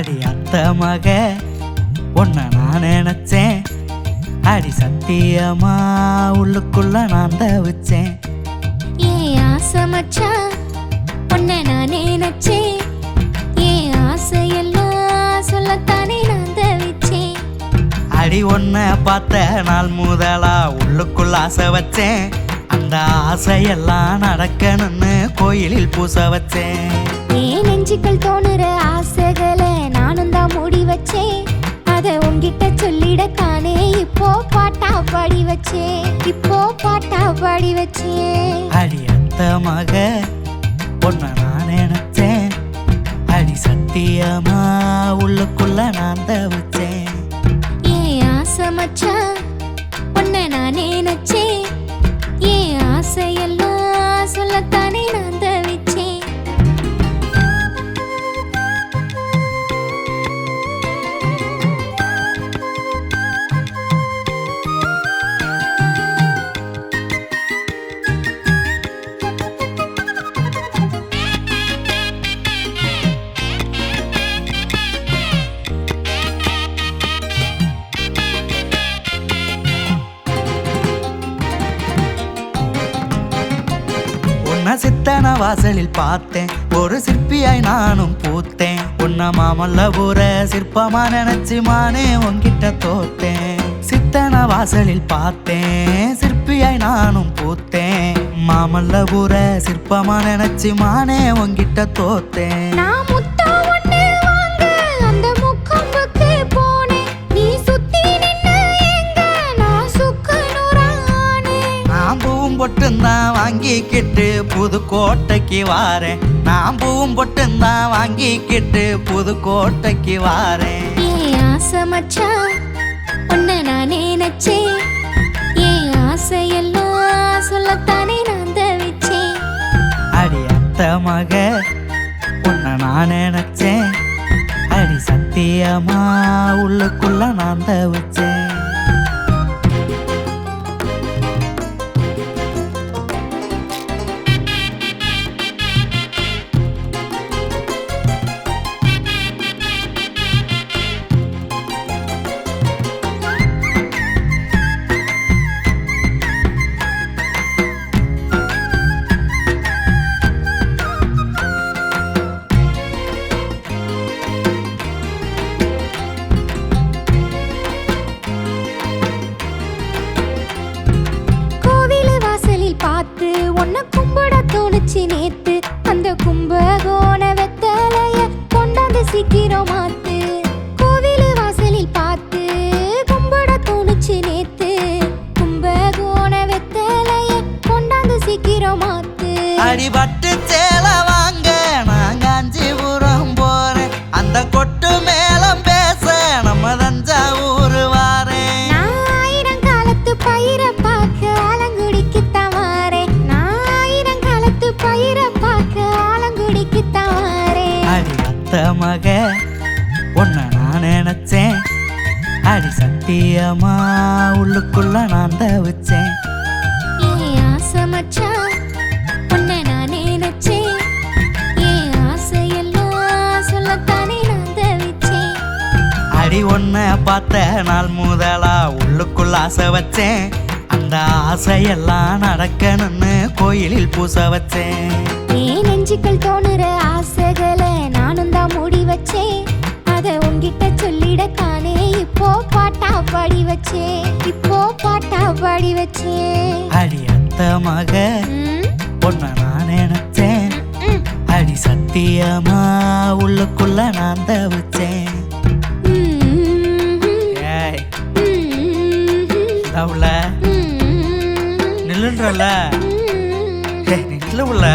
அடி அத்த மக உன்னை நான் நினைச்சேன். அடி சத்தியமா உள்ளுக்குள்ள நான் தவிச்சேன். ஏன் ஆசை மச்சான் உன்னை நான் நினைச்சேன். ஏன் ஆசையெல்லாம் சொல்லத்தானே நான் தவிச்சேன். அடி ஒன்ன பார்த்த நாள் முதலா உள்ளுக்குள்ள ஆசை வச்சேன். அந்த ஆசையெல்லாம் நடக்கணும்னு கோயிலில் பூச வச்சேன். ஏன் நெஞ்சுக்கள் தோணுற மூடி வச்சேன் அதை உன்கிட்ட சொல்லிடத்தானே இப்போ பாட்டா பாடி வச்சேன் இப்போ பாட்டா பாடி வச்சேன் அடி அத்த மக உன்னை நான் நினைச்சேன். அடி சத்தியமா உள்ளுக்குள்ள நான் தவிச்சேன். ஏன் ஆசை மச்சான் உன்னை நான் நினைச்சேன். ஏன் ஆசையெல்லாம் சித்தன வாசலில் பார்த்தேன். ஒரு சிற்பியாய் நானும் பூத்தேன். உன்னை மாமல்ல ஊர சிற்பமா நினைச்சு மானே உன்கிட்ட தோத்தேன். சித்தன வாசலில் பார்த்தேன். சிற்பியாய் நானும் பூத்தேன். மாமல்ல ஊர சிற்பமா நினைச்சு மானே உன்கிட்ட தோத்தேன். நான் முத்தம் ஒண்ணு வாங்க அந்த முக்கம்புக்கு போனேன். நீ சுத்தி நின்னு எங்க நான் சுக்கனுரானே நான் பூவும் பொட்டும் தான் வாங்கிக்கிட்டு புதுக்கோட்டைக்கு வாரேன். நான் பூவும் பொட்டும் தான் வாங்கிக்கிட்டு புதுக்கோட்டைக்கு வாரேன். ஏன் ஆசை மச்சான் உன்னை நான் நினைச்சேன் ஏன் ஆசையெல்லாம் சொல்லத்தானே நான் தவிச்சேன். அடி அத்த மக உன்னை நான் நினைச்சேன் அடி சத்தியமா உள்ளுக்குள்ள நான் தவிச்சேன். தோணுச்சு நேத்து அந்த கும்பகோண வெத்தலைய கொண்டாந்து சிக்கிறோமா? அடி சத்தியமா உள்ளுக்குள்ள நான் தவிச்சேன். அடி ஒன்ன பார்த்த நாள் முதலா உள்ளுக்குள்ள ஆசை வச்சேன். அந்த ஆசையெல்லாம் நடக்கணும்னு கோயிலில் பூச வச்சேன். ஏன் நெஞ்சுக்கள் தோணுற ஆசைகளை நானும் தான் மூடி வச்சேன். அதை உன்கிட்ட சொல்லிடத்தானே இப்போ? பாடி வச்சேன் இப்போ பாட்டா பாடி வச்சேன் அடி அத்த மக உன்னை நான் நினைச்சேன். அடி சத்தியமா உள்ளுக்குள்ள நான் தவிச்சேன். நில்லுன்றல. நில்லுல.